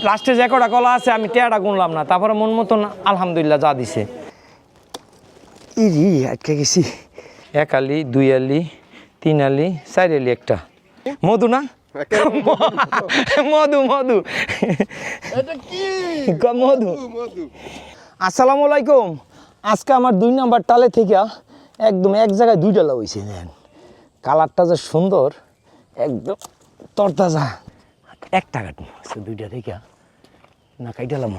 লাস্টে যে কটা কলা আছে আমি টেয়াটা গুনলাম না তারপরে মন মতন আলহামদুলিল্লাহ যা দিছে। ইরি আটকে গেছি। এক আলি দুই আলি তিন আলি চার আলি একটা। মধু না? মধু। মধু এটা কি? ক- মধু। মধু আসসালামু আলাইকুম। আজকে আমার দুই নাম্বার টালে থেকে একদম এক জায়গায় দুইটা লাউ হয়েছে দেন কালারটা যে সুন্দর একদম তরতাজা। একটা কাটুন দুইটা থেকে না কাইটালাম।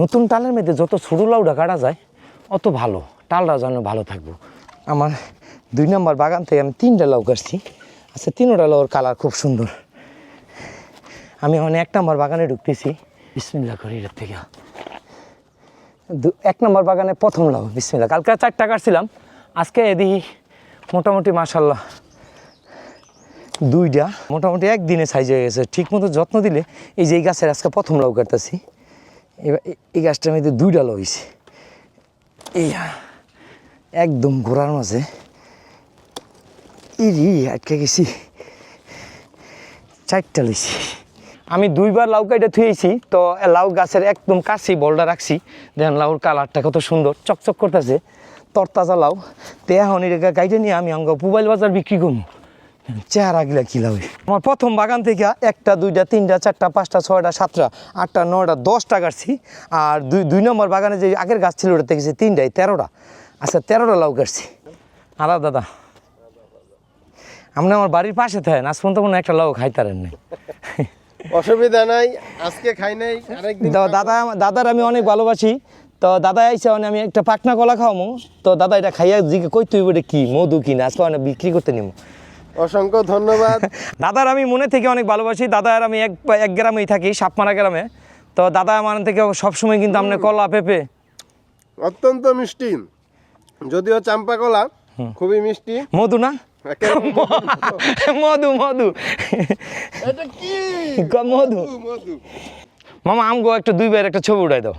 নতুন টালের মধ্যে যত ছোটো লাউটা কাটা যায়, অত ভালো। টালটা যেন ভালো থাকব। আমার দুই নম্বর বাগান থেকে আমি তিনটা লাউ কাটছি। আচ্ছা তিনোটা লাউর কালার খুব সুন্দর। আমি এখন এক নম্বর বাগানে ঢুকতেছি। বিসমিল্লা করি এটার থেকে। এক নম্বর বাগানে প্রথম লাউ বিসমিল্লা কালকে চারটা কাটছিলাম। আজকে এদিকে মোটামুটি মাসাল্লাহ দুইটা, মোটামুটি একদিনে সাইজ হয়ে গেছে। ঠিক মতো যত্ন দিলে এই যে এই গাছের আজকে প্রথম লাউ কাটতেছি, এবার এই গাছটার মধ্যে দুইটা লাউ হয়েছে এই একদম ঘোরার মাঝে। ইরি আটকে গেছি, চারটা লইছি। আমি দুইবার লাউ কাইটা থুয়েছি তো লাউ গাছের একদম কাছি বলটা রাখছি। দেখেন লাউর কালারটা কত সুন্দর, চকচক করতেছে। তরতাজা লাউ। তে এখন এটা কাইটে নিয়ে আমি অঙ্গ মোবাইল বাজার বিক্রি করব। চেহারা গিলা কি লাউ আমার প্রথম বাগান থেকে একটা দুইটা তিনটা চারটা পাঁচটা ছয়টা সাতটা আটটা নয়টা দশটা কাটছি আর দুই দুই নম্বর বাগানে যে আগের গাছ ছিল ওটা দেখেছি তিনটাই তেরোটা। আচ্ছা তেরোটা লাউ কাটছি আলাদা দাদা আপনি আমার বাড়ির পাশে থাকেন আজ পর্যন্ত কোনো একটা লাউ খাইতারেন নাই। অসুবিধা নাই আজকে খাই নাই দাদা দাদার আমি অনেক ভালোবাসি। তো দাদা আইসে মানে আমি একটা পাকনা কলা খাওয়ামো। তো দাদা এটা খাইয়া জিজ্ঞে কই তুই বলে কি মধু কি না আজকে অনেক বিক্রি করতে নিব অসংখ্য ধন্যবাদ। দাদার আমি মনে থেকে অনেক ভালোবাসি। দাদার আমি এক এক গ্রামেই থাকি সাপমারা গ্রামে। তো দাদা আমার থেকে সবসময় কিন্তু আপনার কলা পেঁপে। অত্যন্ত মিষ্টি। যদিও চাম্পা কলা খুবই মিষ্টি। মধু না? মধু। মধু এটা কি? মধু। মধু মামা আমগো একটা দুই বের একটা ছবি উঠাই দাও।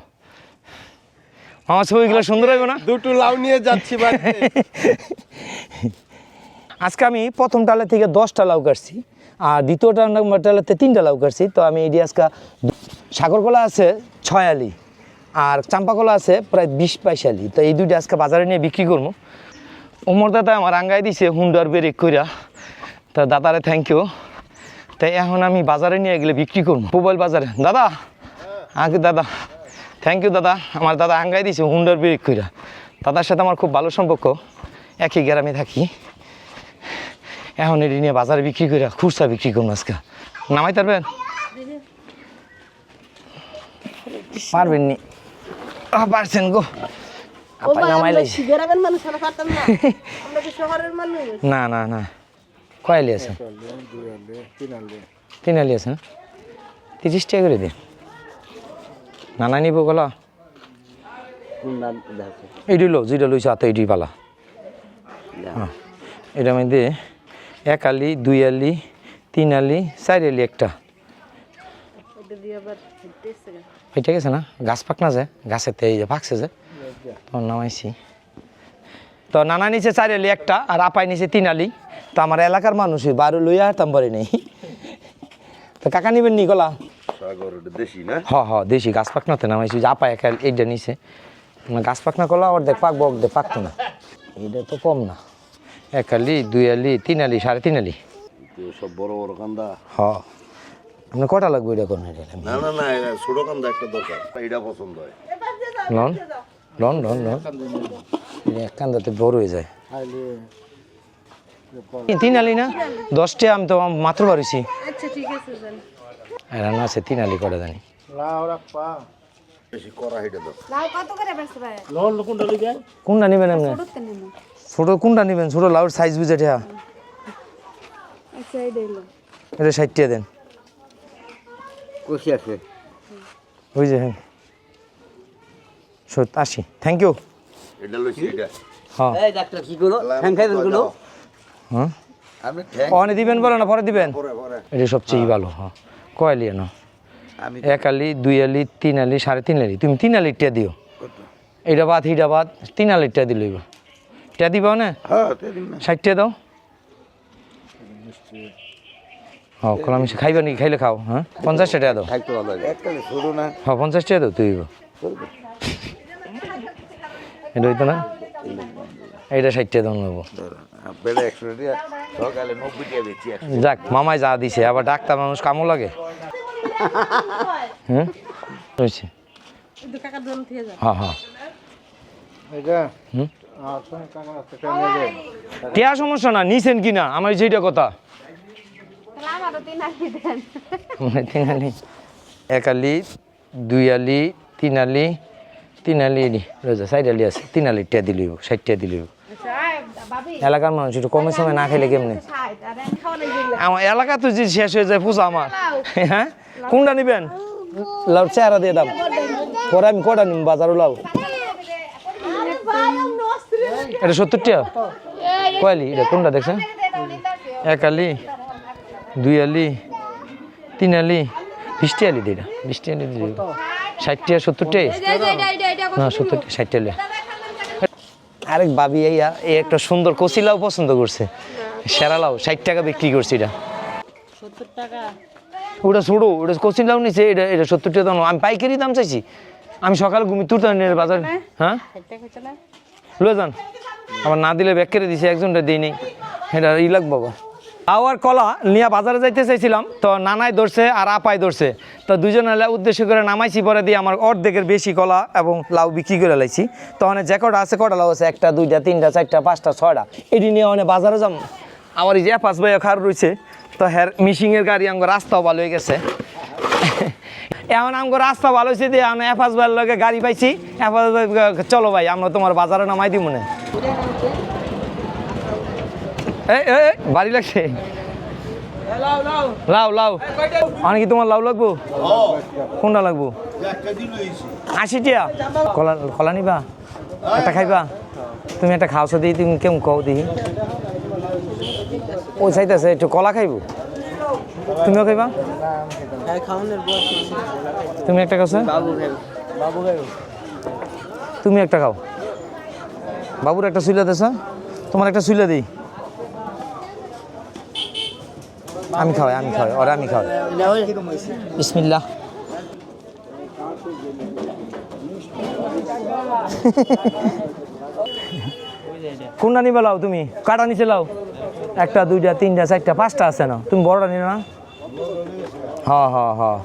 আমার ছবিগুলো সুন্দর হইব না? দুটো লাউ নিয়ে যাচ্ছি বাড়িতে। আজকে আমি প্রথম টালে থেকে দশটা লাউ কাটছি আর দ্বিতীয়টা নম্বর টালেতে তিনটা লাউ কাটছি। তো আমি এটি আজকে সাগরকলা আছে ছয় আলি আর চাম্পাকলা আছে প্রায় বিশ বাইশ আলি। তো এই দুইটা আজকে বাজারে নিয়ে বিক্রি করব। ওমর দাদা আমার আঙ্গাই দিছে হুন্ডার বেরেক কইরা। তা দাদারে থ্যাংক ইউ তাই এখন আমি বাজারে নিয়ে গেলে বিক্রি করব মোবাইল বাজারে। দাদা? আগে দাদা থ্যাংক ইউ দাদা। আমার দাদা আঙ্গাই দিছে হুন্ডার বেরেক কইরা। দাদার সাথে আমার খুব ভালো সম্পর্ক। একই গ্রামে থাকি। এখন এটি নিয়ে বাজারে বিক্রি করে খুচরা বিক্রি করুন আজকে। নামাই পারবেন পারবেন নি। আহ, পারছেন গো। না। আমরা কি শহরের মানুষ? না না না। কয়ালি আছে? তিন আলি আছে না? তিরিশ টাকা করে দিন। নানা নিব গলা। এইটি লো যেটা লইছে হাতে এইটি পালা। হ্যাঁ এটার মধ্যে এক আলি দুই আলি তিন আলি চার আলি একটা। এটা গেছে না? গাছ পাক না যে? গাছের এই যে পাকছে যে? তখন নামাইছি। তো নানা নিচে চার আলি একটা আর আপাই নিচে তিন আলি। তো আমার এলাকার মানুষই বারো লইয়া হারতাম পারি নেই। তো কাকা নিবেন নি গলা? সাগর এটা দেশি না? হ হ দেশি। গাছ পাকনাতে নামাইছি। যে আপা একা এইটা নিচে গাছ পাকনা করলা অর্ধেক পাকবো অর্ধেক পাকতো না। এইটা তো কম না। এক আলি দুই আলি তিন আলি সাড়ে তিন আলি তো সব বড় বড় কান্দা। হ। আপনার কটা লাগবে এটা এটা? না না না ছোট কান্দা একটা দরকার। এটা পছন্দ হয়। লন লন লন লন। এক কান্দাতে বড় হয়ে যায়। তিন আলি না? দশটা আমি তো মাত্র পারিছি আচ্ছা ঠিক আছে যান রান্না আছে তিন আলি করে জানি বেশি করা এটা দাও কত করে বেচতে ভাই কোনটা নেবেন আপনি? ছোট কোনটা নেবেন? ছোট লাউর সাইজ বুঝে ঠেয়া আচ্ছা এটা ষাট টাকা দেন। কষি আছে। ওই যে হ্যাঁ সত্য আশি। থ্যাংক ইউ এটা লইছি হ্যাঁ। ডাক্তার কি করো ঠ্যাং খাইবেনগুলো হ্যাঁ অনে দিবেন বলো না পরে দিবেন? পরে পরে। এটা সবচেয়ে ভালো হ্যাঁ। কয় আলি না এক আলি দুই আলি তিন আলি সাড়ে তিন আলি। তুমি তিন আলিটা দিও। এটা বাদ হিটা বাদ তিন আলিটা দিলইব টা দিবা না? হ্যাঁ না। ষাটটা দাও। হ্যাঁ কলা মিশে খাইবা নাকি? খাইলে খাও হ্যাঁ? পঞ্চাশ টাকা দাও। খাইতে ভালো লাগে। একটা ছোট না। হ্যাঁ পঞ্চাশ টাকা দাও তুই এটা হইতো না? এইটা ষাট টাকা দাম নেব। একশো যাক মামাই যা দিছে আবার ডাক্তার মানুষ কামও লাগে। হুম হয়েছে। কাকার দোকান থেকে যা হ্যাঁ হ্যাঁ। টিয়া সমস্যা না নিছেন কি না আমার যেটা কথা। আমারও তিন আলি এক আলি দুই আলি তিন আলি তিন আলি রোজা সাইড আলি আছে। তিন আলি টিয়া দিলি ষাট টিয়া দিলি এলাকার মানুষ একটু কমের সময় না খেলে কেমনে? আমার এলাকা তো যে শেষ হয়ে যায় পূজা আমার। হ্যাঁ? কোনটা নিবেন? লাউ চেহারা দিয়ে দাম। পরে আমি কটা নিব বাজারও লাউ। এটা সত্তর টাকা কয়ালি? এটা কোনটা দেখছেন? এক আলি দুই আলি তিন আলি বিশটি আলি দিটা বিশটি আলি দিয়ে ষাট টাকা সত্তর টাকা না সত্তর টাকা ষাট টাকা আরেক বাবি এই এই একটা সুন্দর কচি লাউ পছন্দ করছে। সেরা লাউ ষাট টাকা বিক্রি করছে এটা। ওটা ছোড়ো ওটা কচি লাউ নিছে, এটা এটা সত্তর টাকা দাম। আমি পাইকারি দাম চাইছি। আমি সকাল ঘুমি তুলতে বাজার হ্যাঁ? লয়ে যান। আবার না দিলে ব্যাগ করে দিছে একজনটা দিই নেই। এটা ই লাগ বাবা। লাউ আর কলা নিয়ে বাজারে যাইতে চাইছিলাম তো নানাই ধরছে আর আপাই ধরছে। তো দুজন উদ্দেশ্য করে নামাইছি পরে দিয়ে আমার অর্ধেকের বেশি কলা এবং লাউ বিক্রি করে লাইছি। তো অনেক যে কটা আছে কটা লাউ আছে? একটা দুইটা তিনটা চারটা পাঁচটা ছয়টা। এটি নিয়ে অনেক বাজারে যাম। আমার এই যে পাঁচ ভাই খার রয়েছে তো হ্যার মিশিংয়ের গাড়ি আমার রাস্তাও ভালো হয়ে গেছে। এখন আমাকে রাস্তা ভালো হয়েছে দিয়ে এখন এফাস ভাইয়ের লগে গাড়ি পাইছি। এফাস চলো ভাই আমরা তোমার বাজারে নামাই দিব এই, বাড়ি লাগছে। লাউ লাউ মানে কি তোমার লাউ লাগবো? কোনটা লাগবো? আশি টিয়া কলা কলা নিবা? একটা খাইবা? তুমি একটা খাওয়া দিই তুমি কেমন কও দিই ওই চাইতেছে একটু কলা খাইবো? তুমিও খাইবা? তুমি একটা খাও তুমি একটা খাও? বাবুর একটা সুইলা দেছ? তোমার একটা সুইলা দিই। আমি খাওয়াই আমি খাওয়াই, ওরা আমি খাওয়াই। বিসমিল্লা কোনটা নিবে লাও তুমি? কাটা নিচে লাও। একটা, দুইটা, তিনটা, চারটা, পাঁচটা আছে না? তুমি বড়টা নিলে না? হ্যাঁ হ্যাঁ হ্যাঁ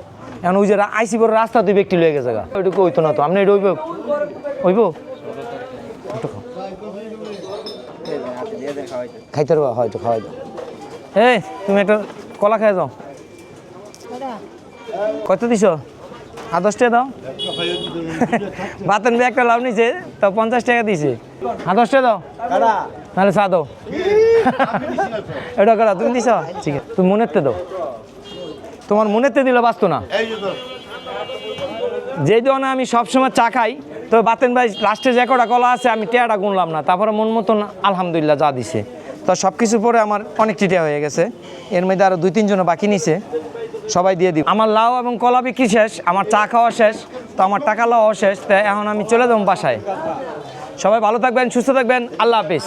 এখন ওই যে আইসি বড় রাস্তা দুই ব্যক্তি লয়ে গেছে গা। ওইটুকু হইতো না তো। আপনি এটা হইব? হইব? একটু। খাইতে পারবা হয়তো খাওয়াই দাও। এই তুমি একটা কলা খাই যাও। কত দিছ? আর দশ টাকা দাও। বাতন একটা লাভ নিছে তো পঞ্চাশ টাকা দিছে। আর দশ টাকা দাও। নাহলে চা দাও। এটা করা তুমি দিছ? ঠিক আছে তুমি মনেতে দাও। তোমার মনেতে দিলে বাঁচতো না। যেই দোকানে আমি সবসময় চা খাই তো বাতেন ভাই লাস্টে যে কটা কলা আছে, আমি টেয়াটা গুনলাম না। তারপরে মন মতন আলহামদুলিল্লাহ যা দিছে। তো সব কিছুর পরে আমার অনেক টিটিয়া হয়ে গেছে। এর মধ্যে আরও দুই তিনজন বাকি নিছে। সবাই দিয়ে দিব। আমার লাউ এবং কলা বিক্রি শেষ, আমার চা খাওয়া শেষ, তো আমার টাকা লাওয়া শেষ। তাই এখন আমি চলে যাব বাসায়। সবাই ভালো থাকবেন, সুস্থ থাকবেন, আল্লাহ হাফিজ।